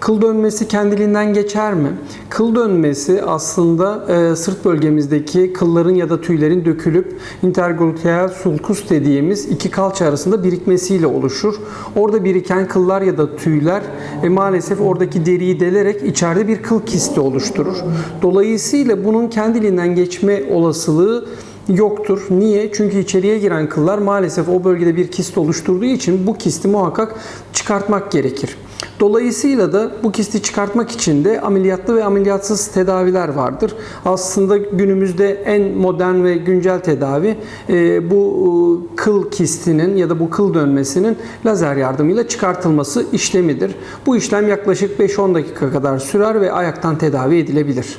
Kıl dönmesi kendiliğinden geçer mi? Kıl dönmesi aslında e, sırt bölgemizdeki kılların ya da tüylerin dökülüp intergluteal sulcus dediğimiz iki kalça arasında birikmesiyle oluşur. Orada biriken kıllar ya da tüyler e, maalesef oradaki deriyi delerek içeride bir kıl kisti oluşturur. Dolayısıyla bunun kendiliğinden geçme olasılığı yoktur. Niye? Çünkü içeriye giren kıllar maalesef o bölgede bir kist oluşturduğu için bu kisti muhakkak çıkartmak gerekir. Dolayısıyla da bu kisti çıkartmak için de ameliyatlı ve ameliyatsız tedaviler vardır. Aslında günümüzde en modern ve güncel tedavi e, bu e, kıl kistinin ya da bu kıl dönmesinin lazer yardımıyla çıkartılması işlemidir. Bu işlem yaklaşık 5-10 dakika kadar sürer ve ayaktan tedavi edilebilir.